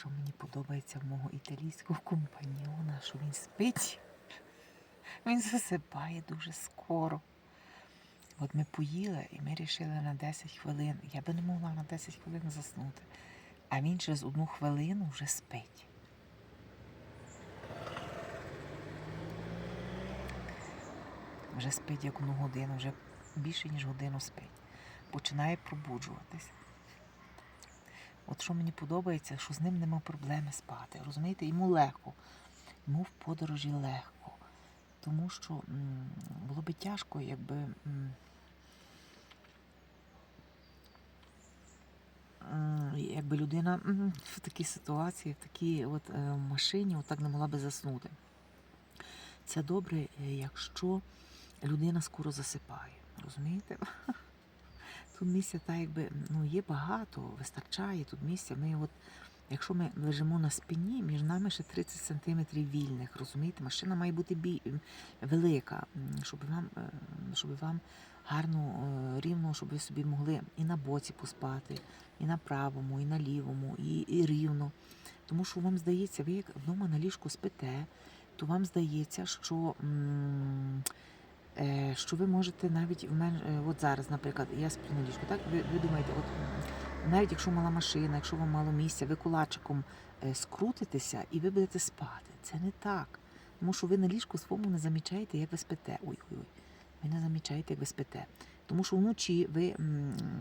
що мені подобається в мого італійського компаньйона, що він спить. Він засипає дуже скоро. От ми поїли і ми вирішили на 10 хвилин. Я би не могла на 10 хвилин заснути. А він через одну хвилину вже спить. Вже спить як одну годину, вже більше, ніж годину спить. Починає пробуджуватись. От що мені подобається, що з ним нема проблеми спати. Розумієте, йому легко, йому в подорожі легко. Тому що м, було би тяжко, якби. м, Якби людина в такій ситуації, в такій от е, машині, отак не могла би заснути. Це добре, е, якщо людина скоро засипає. Розумієте? Тут місця так якби ну, є багато, вистачає тут місця. Ми от, якщо ми лежимо на спині, між нами ще 30 сантиметрів вільних, розумієте? Машина має бути бі... велика, щоб вам, е, щоб вам гарно, е, рівно, щоб ви собі могли і на боці поспати, і на правому, і на лівому, і, і рівно. Тому що вам здається, ви як вдома на ліжку спите, то вам здається, що. м, що ви можете навіть в мене, е, от зараз, наприклад, я сплю на ліжку, так? Ви, ви думаєте, от навіть якщо мала машина, якщо вам мало місця, ви кулачиком е, скрутитеся і ви будете спати. Це не так. Тому що ви на ліжку своєму не замічаєте, як ви спите. Ой-ой-ой, ви не замічаєте, як ви спите. Тому що вночі ви,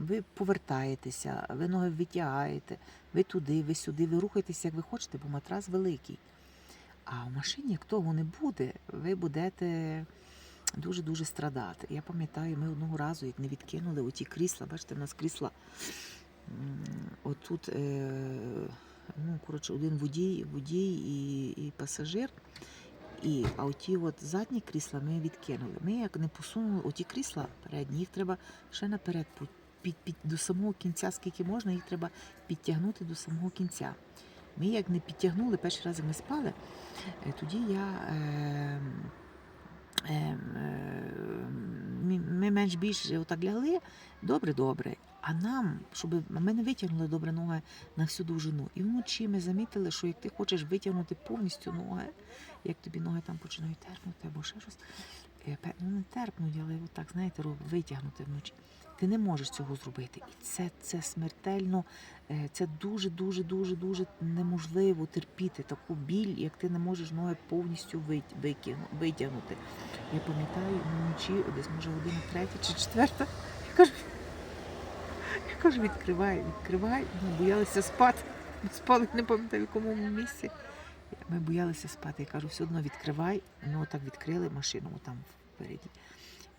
ви повертаєтеся, ви ноги витягаєте, ви туди, ви сюди, ви рухаєтеся, як ви хочете, бо матрас великий. А в машині, як того не буде, ви будете дуже-дуже страдати. Я пам'ятаю, ми одного разу, як не відкинули оті крісла, бачите, в нас крісла отут, е, ну, коротше, один водій, водій і, і пасажир. І, а оті от задні крісла ми відкинули. Ми як не посунули оті крісла передні, їх треба ще наперед пу- під, під, до самого кінця, скільки можна, їх треба підтягнути до самого кінця. Ми як не підтягнули, перший раз ми спали, е, тоді я. Е, ми- ми менш більш отак лягли, добре, добре. А нам, щоб ми не витягнули добре ноги на всю довжину. І вночі ми замітили, що як ти хочеш витягнути повністю ноги, як тобі ноги там починають терпнути або ще щось, е, ну не терпнуть, але отак, знаєте, витягнути вночі. Ти не можеш цього зробити. І це, це смертельно, е, це дуже, дуже, дуже, дуже неможливо терпіти таку біль, як ти не можеш ноги повністю витягнути. Я пам'ятаю, вночі, десь може година третя чи четверта. Я кажу, я кажу, відкривай, відкривай. Ми боялися спати. Спали, не пам'ятаю, в якому місці. Ми боялися спати. Я кажу, все одно відкривай. Ну, так відкрили машину там впереді.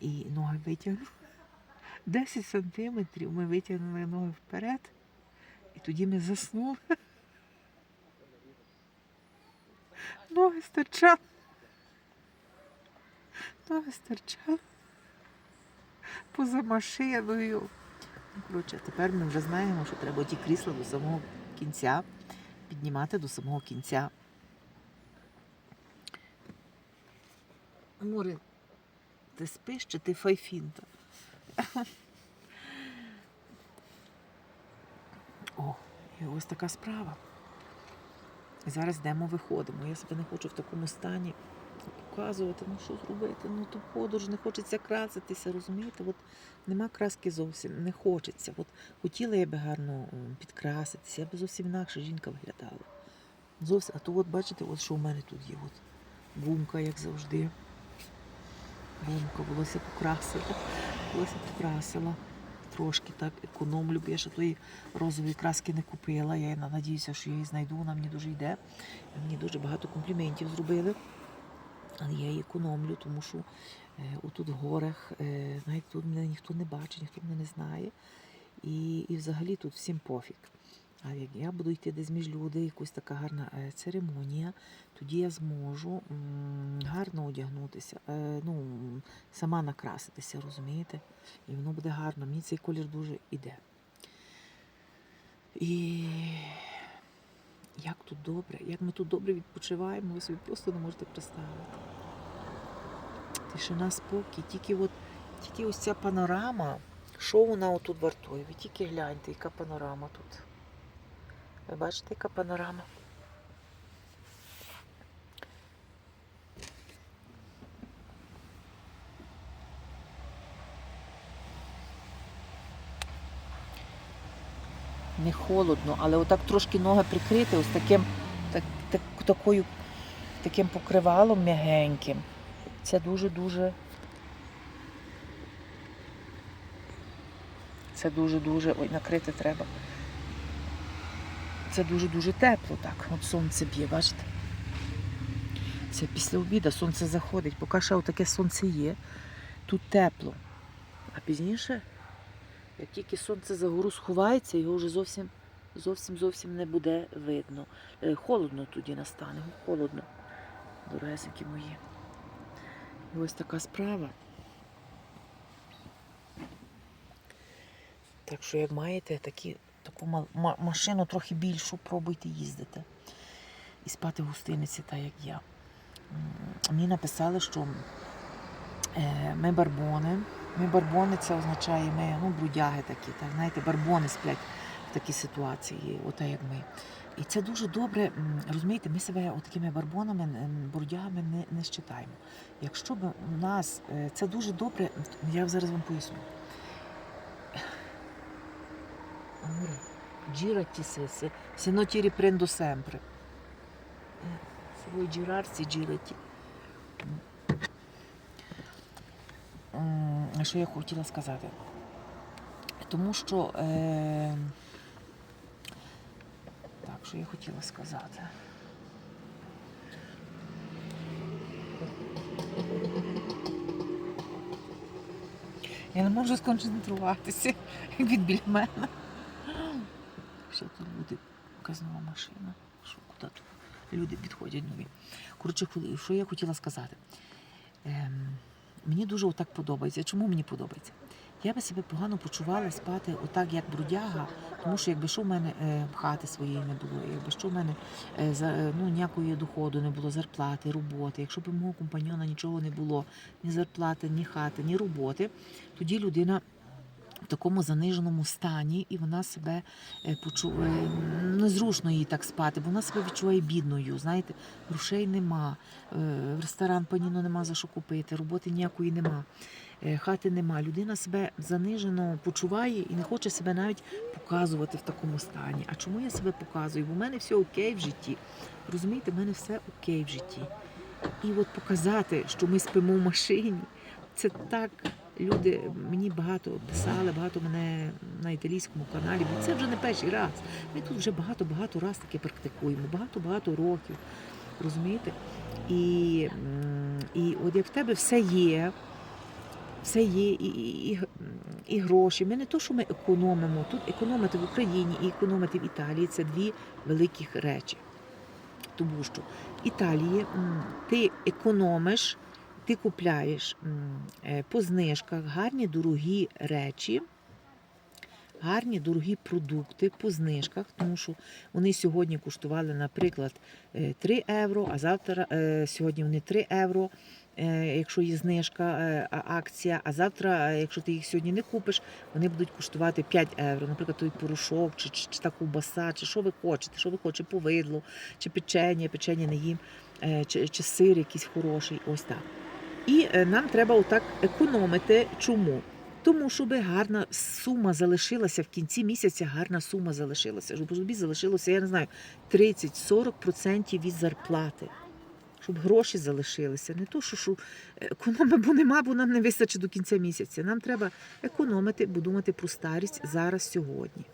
І ноги витягнули. 10 сантиметрів ми витягнули ноги вперед. І тоді ми заснули. Ноги стирчали. Ноги стирчали. Поза машиною. Коротше, тепер ми вже знаємо, що треба ті крісла до самого кінця піднімати до самого кінця. Море, ти спиш чи ти файфінта? О, і ось така справа. Зараз йдемо, виходимо. Я себе не хочу в такому стані показувати, ну що зробити, ну то подорож, не хочеться краситися, розумієте? От нема краски зовсім, не хочеться. От хотіла я би гарно підкраситися, я би зовсім інакше жінка виглядала. Зовсім, а то от бачите, от що в мене тут є. От гумка, як завжди. Гумка, волосся покрасила. Волосся покрасила. Трошки так економлю, бо я ще тої розової краски не купила. Я надіюся, що я її знайду, вона мені дуже йде. Мені дуже багато компліментів зробили. Але я її економлю, тому що е, отут в горах, е, знаєте, тут мене ніхто не бачить, ніхто мене не знає. І, і взагалі тут всім пофіг. А як я буду йти десь між люди, якась така гарна е, церемонія, тоді я зможу гарно одягнутися, е, ну, сама накраситися, розумієте? І воно буде гарно. Мені цей колір дуже іде. І як тут добре, як ми тут добре відпочиваємо, ви собі просто не можете представити. Тишина, спокій, тільки от, тільки ось ця панорама, що вона отут вартує? Ви тільки гляньте, яка панорама тут. Ви бачите, яка панорама? Не холодно, але отак трошки ноги прикрити ось таким, так, так, такою, таким покривалом м'ягеньким. Це дуже-дуже. Це дуже-дуже. Ой, накрити треба. Це дуже-дуже тепло так. От сонце б'є, бачите? Це після обіду сонце заходить, поки ще таке сонце є. Тут тепло. А пізніше, як тільки сонце за гору сховається, його вже зовсім зовсім зовсім не буде видно. Е, Холодно тоді настане, холодно, дорогесенькі мої. І ось така справа. Так що, як маєте такі, таку машину трохи більшу, пробуйте їздити. І спати в гостиниці, так як я. Мені написали, що е, ми барбони. Ми барбони це означає ми ну, брудяги такі. Так, знаєте, барбони сплять в такій ситуації, ота як ми. І це дуже добре. Розумієте, ми себе такими барбонами, м, брудягами не, не щитаємо. Якщо б у нас е, це дуже добре, я зараз вам поясню. Amore, girati se, se, se no ti riprendo sempre. Se vuoi girarsi, girati. Що я хотіла сказати? Тому що. Е... Так, що я хотіла сказати? Я не можу сконцентруватися, він біля мене. Тут люди? Якась нова машина. Що куди тут? Люди підходять нові. Коротше, що я хотіла сказати? Ем, мені дуже отак подобається. Чому мені подобається? Я би себе погано почувала спати отак, як бродяга, тому що якби що в мене е, хати своєї не було, якби що в мене е, за, е, ну, ніякої доходу не було, зарплати, роботи, якщо б мого компаньона нічого не було, ні зарплати, ні хати, ні роботи, тоді людина такому заниженому стані, і вона себе е, почуває незручно їй так спати, бо вона себе відчуває бідною. Знаєте, грошей нема, е, в ресторан паніно нема за що купити, роботи ніякої нема. е, Хати нема, людина себе занижено почуває і не хоче себе навіть показувати в такому стані. А чому я себе показую? Бо в мене все окей в житті. Розумієте, в мене все окей в житті. І от показати, що ми спимо в машині, це так люди мені багато писали, багато мене на італійському каналі, бо це вже не перший раз. Ми тут вже багато-багато раз таке практикуємо, багато-багато років. Розумієте? І, і от як в тебе все є, все є, і, і, і, гроші. Ми не то, що ми економимо. Тут економити в Україні і економити в Італії це дві великих речі. Тому що в Італії ти економиш, ти купляєш е, по знижках гарні дорогі речі, гарні дорогі продукти по знижках, тому що вони сьогодні коштували, наприклад, е, 3 євро, а завтра е, сьогодні вони 3 євро. е, Якщо є знижка, е, акція, а завтра, е, якщо ти їх сьогодні не купиш, вони будуть коштувати 5 євро. Наприклад, той порошок, чи, чи, чи та ковбаса, чи що ви хочете, що ви хочете, повидло, чи печення, печення не їм, е, чи, чи сир якийсь хороший, ось так. І е, нам треба отак економити. Чому? Тому, щоб гарна сума залишилася в кінці місяця, гарна сума залишилася. Щоб тобі залишилося, я не знаю, 30-40% від зарплати. Щоб гроші залишилися. Не то, що, що економи, бо нема, бо нам не вистачить до кінця місяця. Нам треба економити, бо думати про старість зараз сьогодні.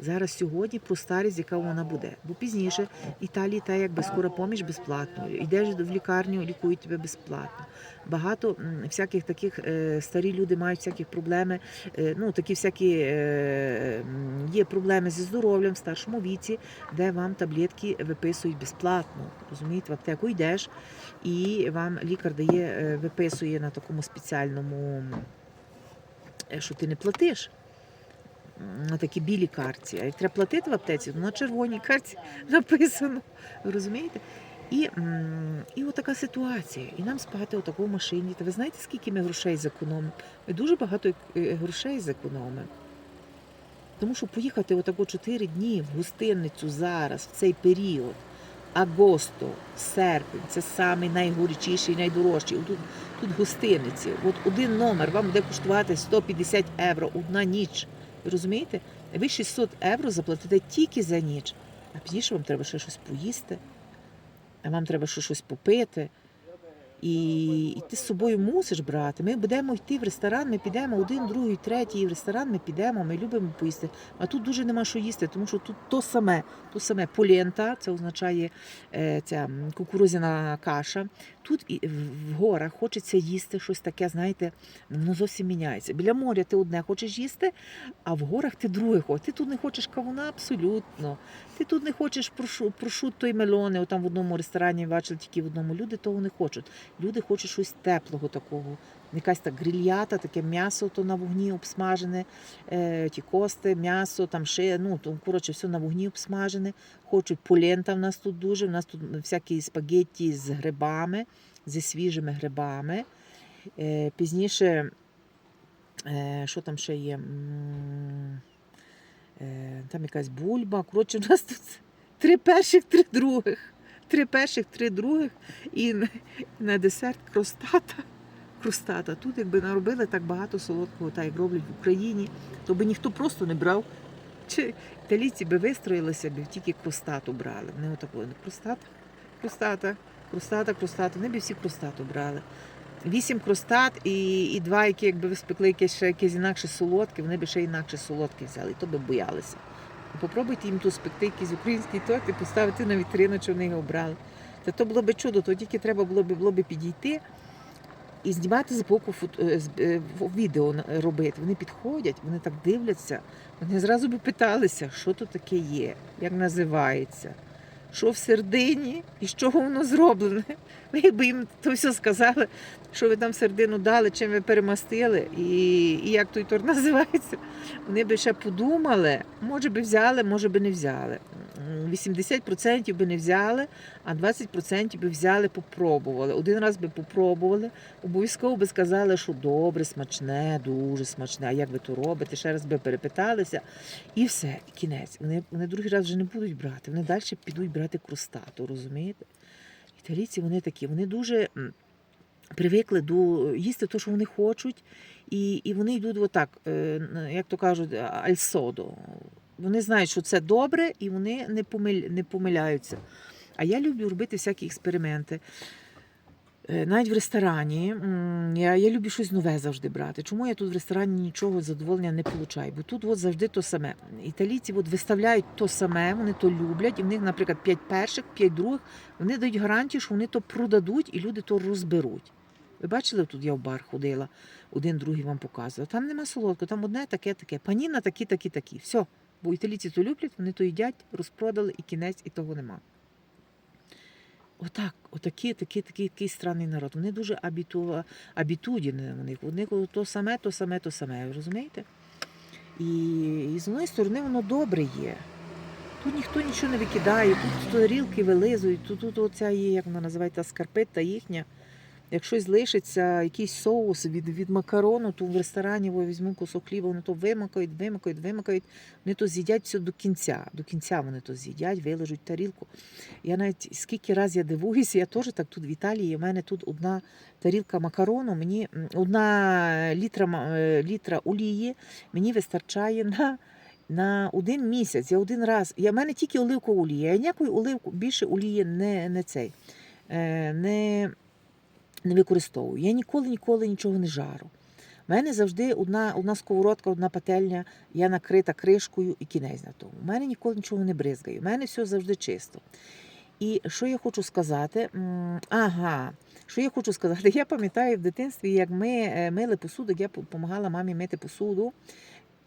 Зараз сьогодні про старість, яка вона буде. Бо пізніше Італії та якби скоро поміж безплатно. Йдеш в лікарню, лікують тебе безплатно. Багато всяких таких е, старі люди мають всякі проблеми. е, ну такі всякі е, є проблеми зі здоров'ям в старшому віці, де вам таблетки виписують безплатно. Розумієте, в аптеку йдеш, і вам лікар дає, виписує на такому спеціальному, що ти не платиш на такій білій карті. А як треба платити в аптеці, то на червоній карті написано. Ви розумієте? І, і от така ситуація. І нам спати у такому машині. Та ви знаєте, скільки ми грошей зекономимо? Ми дуже багато е, грошей зекономимо. Тому що поїхати отако 4 дні в гостиницю зараз, в цей період, агосто, серпень, це самий найгорячіший, найдорожчий. Тут, тут гостиниці. От один номер вам буде коштувати 150 євро одна ніч. Розумієте? Ви 600 євро заплатите тільки за ніч, а пізніше вам треба ще щось поїсти, а вам треба ще щось попити. І, і ти з собою мусиш брати. Ми будемо йти в ресторан, ми підемо один, другий, третій в ресторан, ми підемо, ми любимо поїсти. А тут дуже нема що їсти, тому що тут то саме, то саме полента, це означає е, ця кукурузяна каша. Тут і в горах хочеться їсти щось таке, знаєте, воно зовсім міняється. Біля моря ти одне хочеш їсти, а в горах ти друге хочеш. Ти тут не хочеш кавуна абсолютно. Ти тут не хочеш прошу, прошутто і мельони. Там в одному ресторані бачили тільки в одному. Люди того не хочуть. Люди хочуть щось теплого такого. Якась так грильята, таке м'ясо то на вогні обсмажене, е, ті кости, м'ясо, там ще, ну, то, коротше, все на вогні обсмажене. Хочуть полента в нас тут дуже. У нас тут всякі спагетті з грибами, зі свіжими грибами. Е, пізніше, е, що там ще є? Там якась бульба. Коротше, у нас тут три перших, три других. Три перших, три других. І на десерт кростата. Кростата. Тут, якби наробили так багато солодкого, так як роблять в Україні, то би ніхто просто не брав. Чи італійці би вистроїлися, би тільки кростату брали. Вони отако, кростата, кростата, кростата, кростата. Вони б всі кростату брали. Вісім кростат і, і два, які якби ви спекли якесь ще якесь інакше солодке, вони б ще інакше солодке взяли, і то би боялися. Попробуйте їм тут спекти якийсь український торт і поставити на вітрину, чи вони його обрали. Та то було б чудо, то тільки треба було б, було б підійти і знімати з боку е, е, відео робити. Вони підходять, вони так дивляться, вони зразу би питалися, що то таке є, як називається, що в сердині і з чого воно зроблене. Ви якби їм то все сказали, що ви там сердину дали, чим ви перемастили, і, і як той торт називається, вони би ще подумали, може би взяли, може би не взяли. М, 80% би не взяли, а 20% би взяли, попробували. Один раз би попробували, обов'язково би сказали, що добре, смачне, дуже смачне. А як ви то робите? Ще раз би перепиталися. І все, кінець. Вони, вони другий раз вже не будуть брати. Вони далі підуть брати крустату, розумієте? Італійці вони такі, вони дуже привикли до їсти те, що вони хочуть, і, і вони йдуть отак, е, як то кажуть, альсодо. Вони знають, що це добре, і вони не, помиль, не помиляються. А я люблю робити всякі експерименти. Е, Навіть в ресторані я, я люблю щось нове завжди брати. Чому я тут в ресторані нічого задоволення не получаю? Бо тут от завжди то саме. Італійці от виставляють то саме, вони то люблять, і в них, наприклад, 5 перших, 5 других, вони дають гарантію, що вони то продадуть і люди то розберуть. Ви бачили, тут я в бар ходила, один другий вам показував. Там нема солодкого, там одне таке, таке. Паніна такі, такі, такі. Все. Бо італійці то люблять, вони то їдять, розпродали і кінець, і того нема. Отак, отакі, такі, такий, такий странний народ. Вони дуже абіту, абітудіни в них. У них то саме, то саме, то саме. Розумієте? І, і з однієї сторони воно добре є. Тут ніхто нічого не викидає, тут тарілки вилизують, тут, тут оця є, як вона називається, скарпетта їхня. Як щось лишиться, якийсь соус від, від макарону, то в ресторані візьму кусок хліба, вони то вимакають, вимакають, вимакають. Вони то з'їдять все до кінця. До кінця вони то з'їдять, вилежуть тарілку. Я навіть скільки раз я дивуюся, я теж так тут в Італії. У мене тут одна тарілка макарону, мені одна літра, е, літра олії мені вистачає на, на один місяць. Я один раз. Я, в мене тільки оливкова олія. Я ніякої оливку більше олії не, не цей. Е, не, не використовую. Я ніколи ніколи нічого не жару. У мене завжди одна, одна сковородка, одна пательня, я накрита кришкою і кінець на тому. У мене ніколи нічого не бризгає. У мене все завжди чисто. І що я хочу сказати? Ага, що я хочу сказати? Я пам'ятаю в дитинстві, як ми е, мили посуду, я допомагала мамі мити посуду.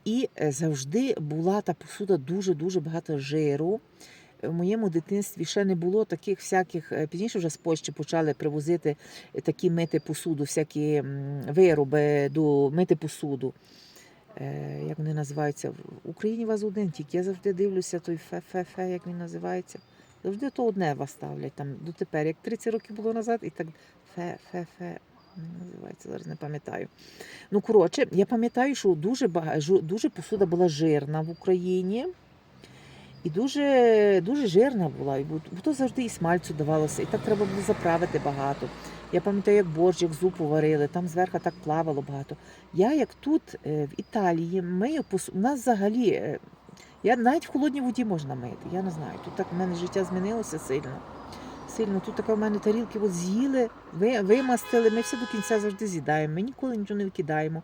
І е, завжди була та посуда дуже-дуже багато жиру. В моєму дитинстві ще не було таких всяких. е, Пізніше вже з Польщі почали привозити е, такі мити посуду, всякі вироби до мити посуду. Е, Як вони називаються? В Україні вас один тільки. Я завжди дивлюся той фе-фе-фе, як він називається. Завжди то одне вас ставлять там дотепер. Як 30 років було назад, і так фе-фе-фе. Вони називаються, зараз не пам'ятаю. Ну, коротше, я пам'ятаю, що дуже багато, дуже посуда була жирна в Україні. І дуже, дуже жирна була. І то завжди і смальцю давалося, і так треба було заправити багато. Я пам'ятаю, як борщ, як зупу варили, там зверху так плавало багато. Я як тут, е, в Італії, мию. У нас взагалі, е, я навіть в холодній воді можна мити. Я не знаю. Тут так в мене життя змінилося сильно. Сильно. Тут таке в мене тарілки от з'їли, вимастили, ми все до кінця завжди з'їдаємо. Ми ніколи нічого не викидаємо.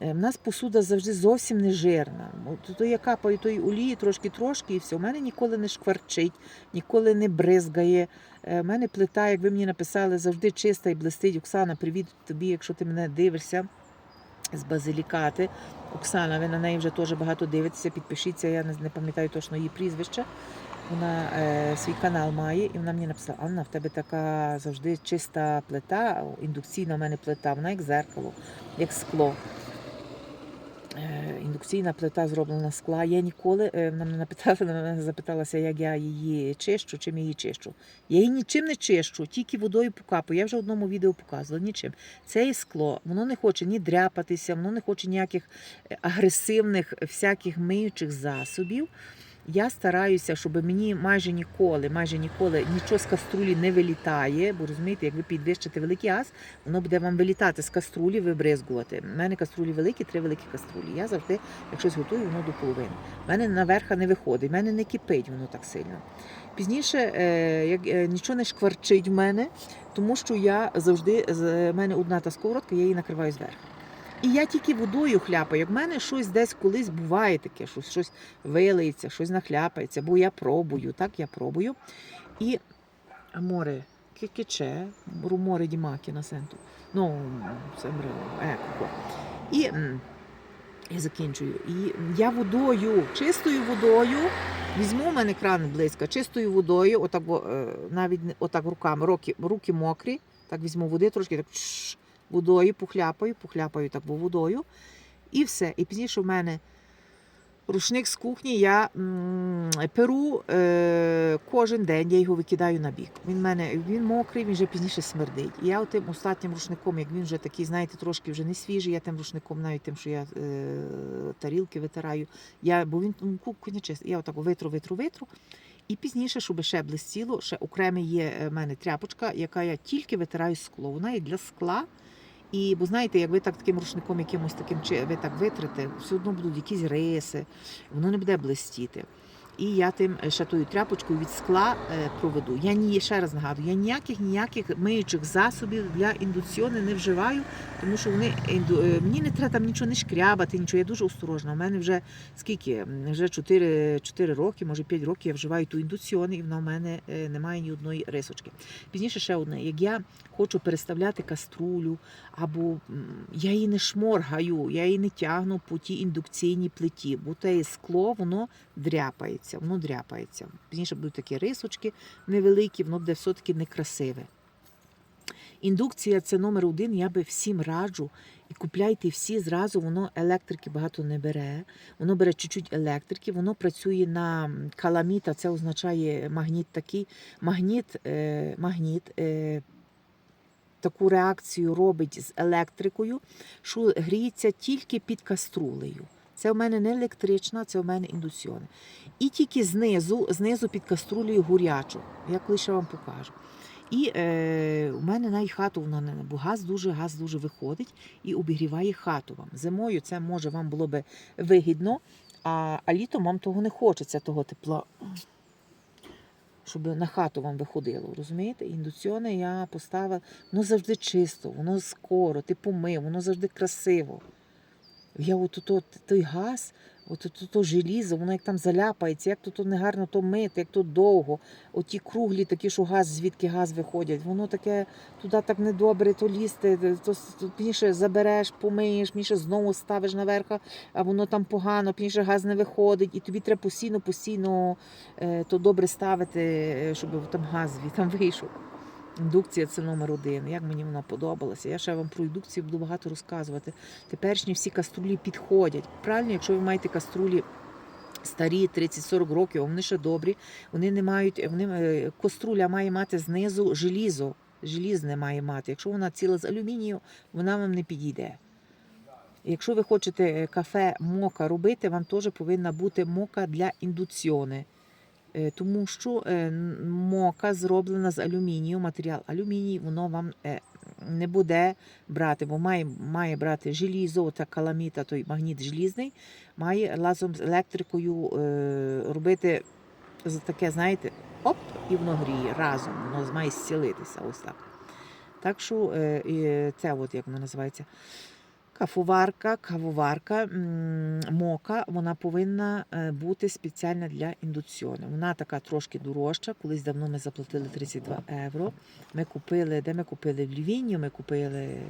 Е, В нас посуда завжди зовсім не жирна. То я капаю тої олії трошки-трошки і все. У мене ніколи не шкварчить, ніколи не бризгає. У мене плита, як ви мені написали, завжди чиста і блистить. Оксана, привіт тобі, якщо ти мене дивишся з базилікати. Оксана, ви на неї вже теж багато дивитеся, підпишіться, я не пам'ятаю точно її прізвище. Вона е, свій канал має, і вона мені написала: Анна, в тебе така завжди чиста плита, індукційна в мене плита, вона як зеркало, як скло. Е, Індукційна плита зроблена скла. Я ніколи е, мене напитала, вона запиталася, як я її чищу, чим її чищу. Я її нічим не чищу, тільки водою покапаю. Я вже в одному відео показувала нічим. Це скло, воно не хоче ні дряпатися, воно не хоче ніяких е, агресивних всяких миючих засобів. Я стараюся, щоб мені майже ніколи, майже ніколи нічого з каструлі не вилітає, бо розумієте, як ви підвищите великий газ, воно буде вам вилітати з каструлі, вибризгувати. У мене каструлі великі, три великі каструлі. Я завжди, як щось готую, воно до половини. У мене наверха не виходить, в мене не кипить воно так сильно. Пізніше е, як, е, нічого не шкварчить в мене, тому що я завжди з в мене одна та сковородка, я її накриваю зверху. І я тільки водою хляпаю. Як в мене щось десь колись буває таке, щось, щось вилиється, щось нахляпається, бо я пробую, так я пробую. І море кикече, руморе di macchina sento. Ну, sembra, ecco. І я закінчую. І я водою, чистою водою, візьму в мене кран близько, чистою водою, отак, е, навіть отак руками, руки, руки мокрі, так візьму води, трошки так водою похляпаю, похляпаю так бо водою. І все. І пізніше в мене рушник з кухні, я м, перу е, кожен день, я його викидаю на бік. Він мене він мокрий, він вже пізніше смердить. І я тим остатнім рушником, як він вже такий, знаєте, трошки вже не свіжий, я тим рушником, навіть тим, що я е, тарілки витираю, я, бо він ну, кухня чиста. Я отак витру, витру, витру. І пізніше, щоб ще блистіло, ще окремо є е, в мене тряпочка, яка я тільки витираю скло. Вона є для скла. І бо знаєте, як ви так таким рушником якимось таким ви так витрите, все одно будуть якісь риси, воно не буде блистіти. І я тим е, ще тою тряпочкою від скла е, проведу. Я ні, ще раз нагадую, я ніяких ніяких миючих засобів для індуціони не вживаю, тому що вони е, мені не треба там нічого не шкрябати, нічого. Я дуже осторожна. У мене вже скільки? Вже 4, 4 роки, може 5 років я вживаю ту індуціони, і вона в мене немає ні одної рисочки. Пізніше ще одне, як я хочу переставляти каструлю, або я її не шморгаю, я її не тягну по тій індукційній плиті, бо те скло воно дряпається, воно дряпається. Пізніше будуть такі рисочки невеликі, воно буде все-таки некрасиве. Індукція це номер один, я би всім раджу. І купляйте всі зразу, воно електрики багато не бере. Воно бере чуть-чуть електрики, воно працює на каламіта, це означає магніт такий. Магніт, е, магніт е, таку реакцію робить з електрикою, що гріється тільки під каструлею. Це у мене не електрична, це у мене індуціони. І тільки знизу, знизу під каструлею гурячу. Я колись ще вам покажу. І е, у мене навіть хату вона не бо газ дуже газ дуже виходить і обігріває хату вам. Зимою це може вам було би вигідно, а, а літом вам того не хочеться, того тепла. Щоб на хату вам виходило, розумієте? Індуціони я поставила, воно завжди чисто, воно скоро, ти помив, воно завжди красиво. Я от то, той газ, от то, желізо, воно як там заляпається, як то, негарно то мити, як то довго. Оті круглі такі, що газ, звідки газ виходять, воно таке туди так недобре, то лізти, то, пізніше забереш, помиєш, пізніше знову ставиш наверх, а воно там погано, пізніше газ не виходить, і тобі треба постійно, постійно е, то добре ставити, е, щоб там газ там вийшов. Індукція це номер один. Як мені вона подобалася. Я ще вам про індукцію буду багато розказувати. Теперішні всі каструлі підходять. Правильно, якщо ви маєте каструлі старі 30-40 років, вони ще добрі. Вони не мають, вони е, каструля має мати знизу желізо. желізне має мати. Якщо вона ціла з алюмінію, вона вам не підійде. Якщо ви хочете е, кафе мока робити, вам теж повинна бути мока для індуціони. Е, Тому що е, мока зроблена з алюмінію, матеріал алюміній, воно вам е, не буде брати, бо має, має брати желізо, та каламіта, той магніт желізний, має разом з електрикою робити таке, знаєте, оп, і воно гріє разом, воно має зцілитися ось так. Так що це, от як воно називається, кафоварка, кавоварка, мока, вона повинна е, бути спеціальна для індуціону. Вона така трошки дорожча. Колись давно ми заплатили 32 євро. Ми купили, де ми купили в Лівінню, ми купили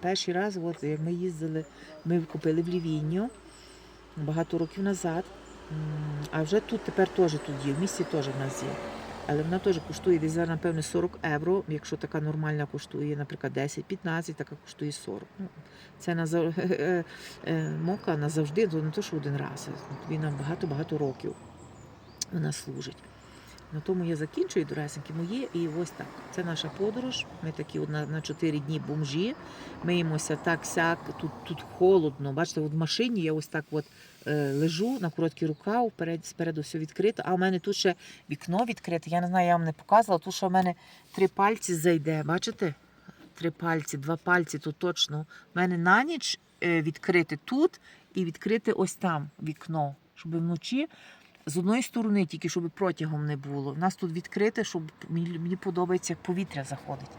перший раз, от як ми їздили, ми купили в Лівінню багато років назад. А вже тут тепер теж тут є, в місті теж в нас є. Але вона теж коштує десь зараз, напевно, 40 євро. Якщо така нормальна коштує, наприклад, 10-15, така коштує 40. Ну, це на зав- е, е, мока назавжди, то не то, що один раз. Тобі нам багато-багато років вона служить. На тому я закінчую, доресенькі мої, і ось так. Це наша подорож. Ми такі на, на 4 дні бомжі. Миємося так сяк. Тут, тут холодно. Бачите, от в машині я ось так от е, лежу на короткий рукав, вперед, спереду все відкрито. А в мене тут ще вікно відкрите. Я не знаю, я вам не показувала. Тут ще в мене три пальці зайде. Бачите? Три пальці, два пальці тут точно. У мене на ніч е, відкрите тут і відкрите ось там вікно, щоб вночі з одної сторони, тільки щоб протягом не було. У нас тут відкрите, щоб мені, подобається, як повітря заходить.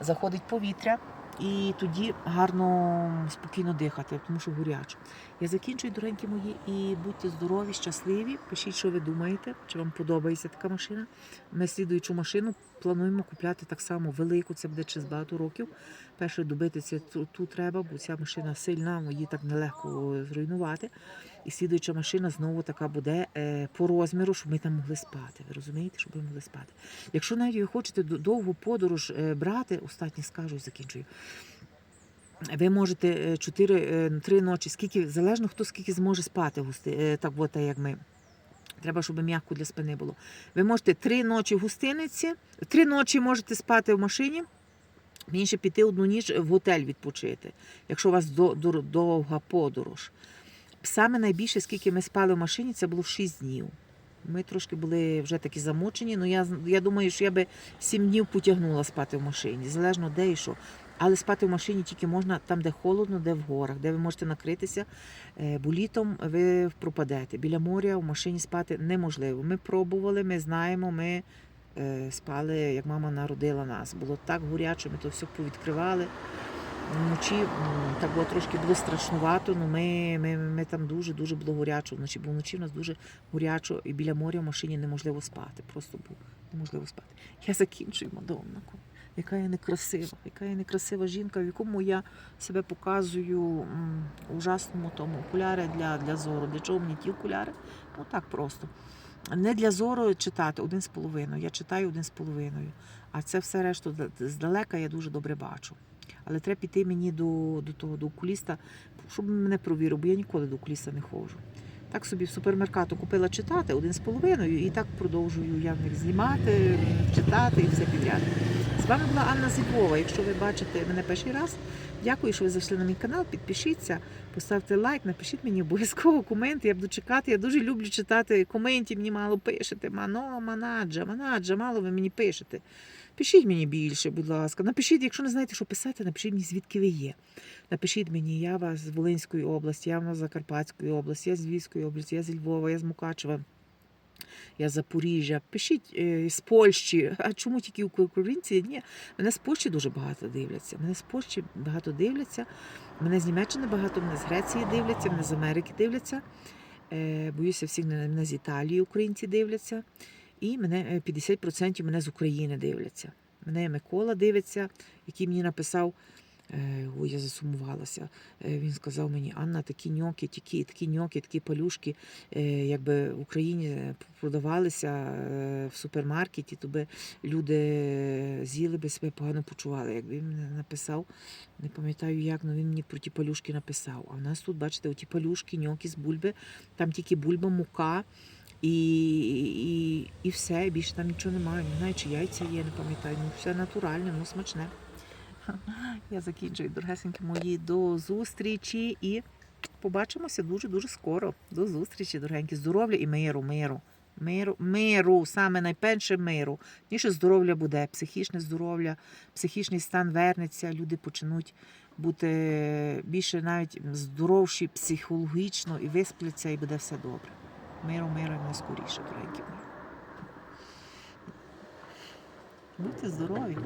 Заходить повітря, і тоді гарно спокійно дихати, тому що горячо. Я закінчую, доренькі мої, і будьте здорові, щасливі. Пишіть, що ви думаєте, чи вам подобається така машина. Ми слідуючу машину плануємо купляти так само велику, це буде через багато років. Перше добитися ту, ту треба, бо ця машина сильна, її так нелегко зруйнувати. І слідуюча машина знову така буде е, по розміру, щоб ми там могли спати. Ви розумієте, щоб ми могли спати. Якщо навіть ви хочете довгу подорож е, брати, останнє скажу і закінчую. Ви можете 4 три ночі, скільки залежно хто скільки зможе спати густи, е, так от як ми. Треба, щоб м'яко для спини було. Ви можете три ночі в гостиниці, три ночі можете спати в машині, інше піти одну ніч в готель відпочити, якщо у вас до- до- довга подорож. Саме найбільше, скільки ми спали в машині, це було 6 днів. Ми трошки були вже такі замучені. Ну я, я думаю, що я би 7 днів потягнула спати в машині, залежно де і що. Але спати в машині тільки можна там, де холодно, де в горах, де ви можете накритися, е, бо літом ви пропадете. Біля моря в машині спати неможливо. Ми пробували, ми знаємо, ми е, спали, як мама народила нас. Було так горячо, ми то все повідкривали. Вночі так було трошки було страшнувато, але ми, ми, ми там дуже-дуже було горячо вночі, бо вночі в нас дуже горячо і біля моря в машині неможливо спати. Просто було неможливо спати. Я закінчую Мадоннаку. Яка я некрасива, яка я некрасива жінка, в якому я себе показую м, ужасному тому окуляри для, для зору. Для чого мені ті окуляри? Ну так просто. Не для зору читати один з половиною. Я читаю один з половиною. А це все решту здалека я дуже добре бачу. Але треба піти мені до, до того до окуліста, щоб мене провірив, бо я ніколи до окуліста не ходжу. Так собі в супермеркату купила читати один з половиною, і так продовжую я в них знімати, читати і все підряд. З вами була Анна Зібова. Якщо ви бачите мене перший раз, дякую, що ви зайшли на мій канал. Підпишіться, поставте лайк, напишіть мені обов'язково коменти. Я буду чекати. Я дуже люблю читати коменти. Мені мало пишете. Мано, манаджа, манаджа, мало ви мені пишете. Пишіть мені більше, будь ласка. Напишіть, якщо не знаєте, що писати, напишіть мені, звідки ви є. Напишіть мені, я вас з Волинської області, я вас з Закарпатської області, я з Львівської області, я з Львова, я з Мукачева. Я з Запоріжжя, пишіть е, з Польщі. А чому тільки українці? Ні, мене з Польщі дуже багато дивляться. Мене з Польщі багато дивляться. Мене з Німеччини багато, мене з Греції дивляться, мене з Америки дивляться. Е, Боюся, всіх мене з Італії українці дивляться. І мене е, 50% мене з України дивляться. Мене Микола дивиться, який мені написав. е, Ой, я засумувалася. Е, Він сказав мені, Анна, такі ньоки, такі, такі ньоки, такі палюшки, е, якби в Україні продавалися е, в супермаркеті, то би люди з'їли би себе погано почували. Якби він написав, не пам'ятаю як, але він мені про ті палюшки написав. А в нас тут, бачите, оті палюшки, ньоки з бульби, там тільки бульба, мука І, і, і все, більше там нічого немає. Не знаю, чи яйця є, не пам'ятаю. Ну, все натуральне, ну смачне. Я закінчую, дорогесенькі мої, до зустрічі і побачимося дуже-дуже скоро. До зустрічі, дорогенькі. Здоров'я і миру, миру. Миру, миру, саме найперше миру. Ніше здоров'я буде, психічне здоров'я, психічний стан вернеться, люди почнуть бути більше навіть здоровші психологічно і виспляться, і буде все добре. Миру, миру найскоріше, дорогі мої. Будьте здорові!